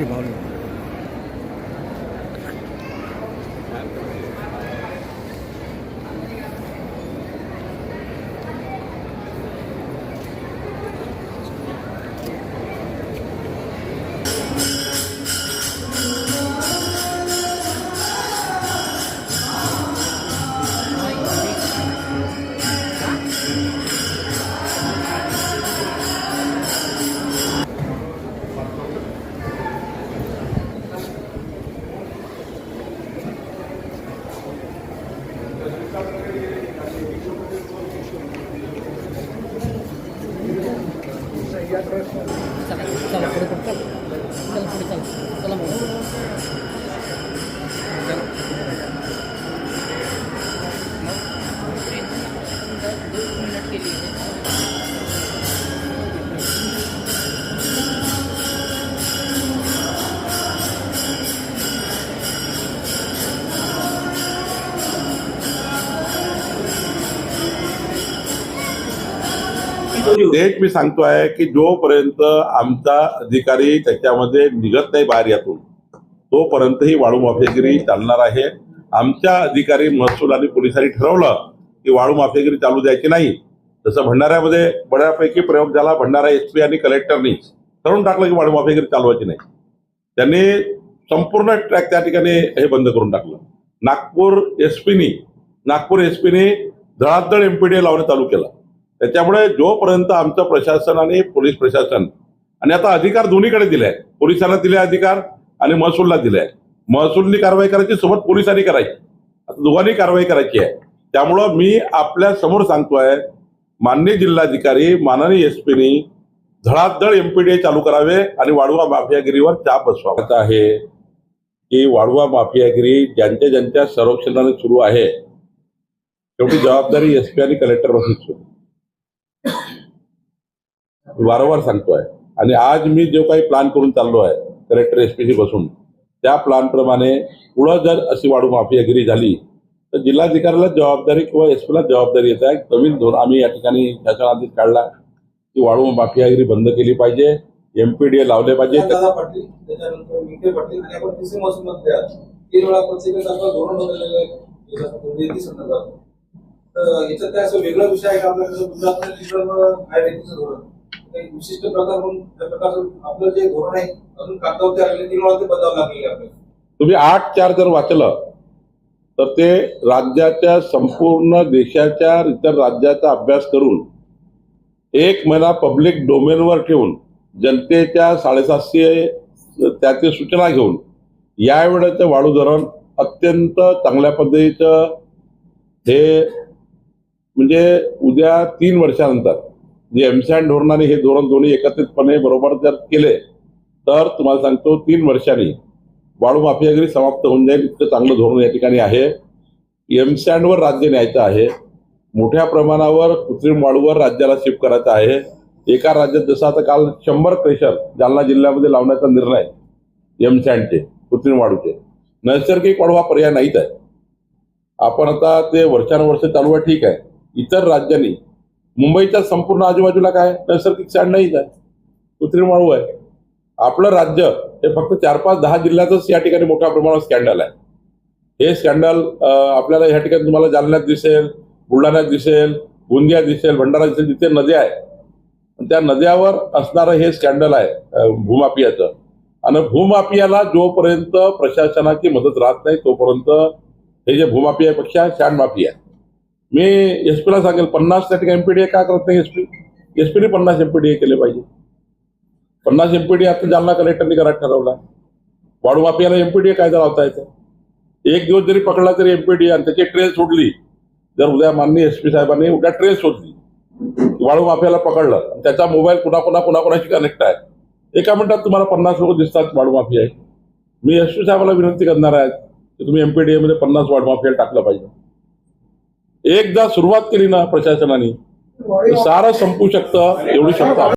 이말 은. चला पुढे पुढे चला चला पुढे चला चला मग एक मी सांगतो आहे की जोपर्यंत आमचा अधिकारी त्याच्यामध्ये निघत नाही बाहेर यातून तोपर्यंत ही वाळू माफियागिरी चालणार आहे. आमच्या अधिकारी महसूल आणि पोलिसांनी ठरवलं की वाळू माफियागिरी चालू द्यायची नाही. जसं भंडाऱ्यामध्ये बऱ्यापैकी प्रयोग झाला भंडारा एस पी आणि कलेक्टरनी ठरवून टाकलं की वाळू माफियागिरी चालवायची नाही. त्यांनी संपूर्ण ट्रॅक त्या ठिकाणी हे बंद करून टाकलं. नागपूर एस पीनी नागपूर एस पीने धडाधड एमपीडीए लावणं चालू केलं. त्याच्यामुळे जोपर्यंत आमचं प्रशासन आणि पोलीस प्रशासन आणि आता अधिकार दोन्हीकडे दिले पोलिसांना दिले अधिकार आणि महसूलला दिले महसूलनी कारवाई करायची सोबत पोलिसांनी करायची. आता दोघांनी कारवाई करायची आहे. त्यामुळं मी आपल्यासमोर सांगतोय माननीय जिल्हाधिकारी माननीय एस पीनी धडाधड एमपीडीए चालू करावे आणि वाढवा माफियागिरीवर चाप बसवायचा आहे की वाढवा माफियागिरी ज्यांच्या ज्यांच्या संरक्षणाने सुरू आहे तेवढी जबाबदारी एसपी आणि आणि कलेक्टरवरच वारंवार सांगतोय. आणि आज मी जो काही प्लॅन करून चाललो आहे कलेक्टर एस पीशी बसून त्या प्लॅनप्रमाणे पुढं जर अशी वाढू माफियागिरी झाली तर जिल्हाधिकाऱ्याला जबाबदारी किंवा एस पीला जबाबदारी येत आहे. नवीन धोरण आम्ही या ठिकाणी शासनाधीश काढला की वाळू माफियागिरी बंद केली पाहिजे एमपीडीए लावले डी ए लावले पाहिजे. तर याच्यात काय असं वेगळा विषय आहे का? आपल्याकडे काही विशिष्ट प्रकार म्हणून त्या प्रकारचं आपलं जे धोरण आहे अजून कागदावरती आलेले तीन वेळा ते बदलावं लागलेले आपल्याला तुम्ही आठ चार जर वाचलं तर ते राज्याच्या संपूर्ण देशाच्या इतर राज्याचा अभ्यास करून एक महिना पब्लिक डोमेनवर ठेवून जनतेच्या साडेसातशे त्याची सूचना घेऊन यावेळेचं वाढू धरण अत्यंत चांगल्या पद्धतीचं हे म्हणजे उद्या तीन वर्षानंतर जे एमसॅन धोरणाने हे धोरण दोन्ही एकत्रितपणे बरोबर जर केले तर तुम्हाला सांगतो तीन वर्षांनी वाळू माफियागिरी समाप्त होऊन जाईल. इतकं चांगलं धोरण या ठिकाणी आहे. एमसँडवर राज्य न्यायचं आहे. मोठ्या प्रमाणावर कृत्रिम वाळूवर राज्याला शिफ्ट करायचं आहे. एका राज्यात जसं आता काल शंभर क्रेशर जालना जिल्ह्यामध्ये लावण्याचा निर्णय एमसँडचे कृत्रिम वाळूचे. नैसर्गिक वाळू हा पर्याय नाहीच आहे. आपण आता ते वर्षानुवर्ष चालू आहे ठीक आहे. इतर राज्यांनी मुंबईच्या संपूर्ण आजूबाजूला काय? नैसर्गिक सँड नाहीच आहे. कृत्रिम वाळू आहे. आपलं राज्य हे फक्त चार पाच दहा जिल्ह्यातच या ठिकाणी मोठ्या प्रमाणावर स्कॅन्डल आहे. हे स्कॅन्डल आपल्याला या ठिकाणी तुम्हाला जालन्यात दिसेल बुलढाण्यात दिसेल गोंदियात दिसेल भंडारा दिसेल जिथे नद्या आहे त्या नद्यावर असणारं हे स्कॅन्डल आहे भूमापियाचं भूमाफियाचं. आणि भूमाफियाला जोपर्यंत प्रशासनाची मदत राहत नाही तोपर्यंत हे जे भूमाफियापेक्षा शॅन माफिया मी एस पीला सांगेल पन्नास त्या ठिकाणी एमपीडीए का करत नाही एस पी एस पीने पन्नास एमपीडीए केले पाहिजे. पन्नास एमपीडी आता जालना कलेक्टरने करायला ठरवला. वाढू एमपीडीए एमपीडी कायदा लावता येतं एक दिवस जरी पकडला तरी एमपीडीए आणि त्याची ट्रेस सोडली जर उद्या माननीय एस पी साहेबांनी उद्या ट्रेस सोडली वाळू माफियाला पकडलं आणि त्याचा मोबाईल कुणा कुणा कुणा कुणाशी कनेक्ट आहे. एका मिनिटात तुम्हाला पन्नास लोक दिसतात वाळू माफिया. मी एस पी साहेबाला विनंती करणार आहे की तुम्ही एमपीडीए मध्ये पन्नास वाढ टाकलं पाहिजे. एकदा सुरुवात केली ना प्रशासनाने सारं संपू शकतं एवढी क्षमता.